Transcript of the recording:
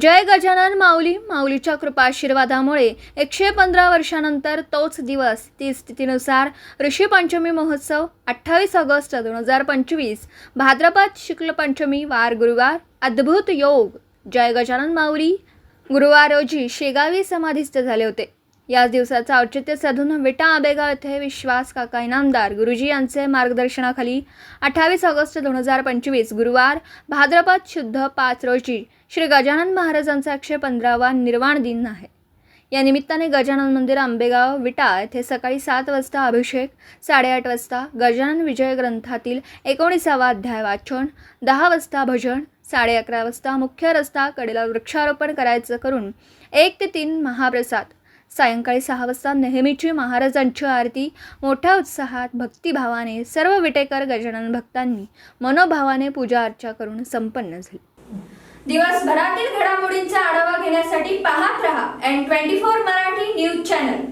जय गजानन माऊली. माऊलीच्या कृपाशीर्वादामुळे एकशे पंधरा वर्षानंतर तोच दिवस ती स्थितीनुसार ऋषी पंचमी महोत्सव अठ्ठावीस ऑगस्ट दोन हजार पंचवीस भाद्रपद शुक्ल पंचमी वार गुरुवार अद्भुत योग. जय गजानन माऊली. गुरुवार रोजी शेगावी समाधीस्थ झाले होते. याच दिवसाचं औचित्य साधून विटा आबेगाव येथे विश्वास काका इनामदार गुरुजी यांचे मार्गदर्शनाखाली अठ्ठावीस ऑगस्ट दोन हजार पंचवीस गुरुवार भाद्रपद शुद्ध पाच रोजी श्री गजानन महाराजांचा एकशे पंधरावा निर्वाण दिन आहे. या निमित्ताने गजानन मंदिर आंबेगाव विटा येथे सकाळी सात वाजता अभिषेक साडेआठ वाजता गजानन विजय ग्रंथातील एकोणीसावा अध्याय वाचन दहा वाजता भजन साडे अकरा वाजता मुख्य रस्ता कडेला वृक्षारोपण करायचं करून एक ते तीन महाप्रसाद सायंकाळी सहा वाजता नेहमीची महाराजांची आरती मोठ्या उत्साहात भक्तिभावाने सर्व विटेकर गजानन भक्तांनी मनोभावाने पूजा अर्चा करून संपन्न झाली. दिवसभरातील घडामोडींचा आढावा घेण्यासाठी पाहत रहा N twenty four Marathi news channel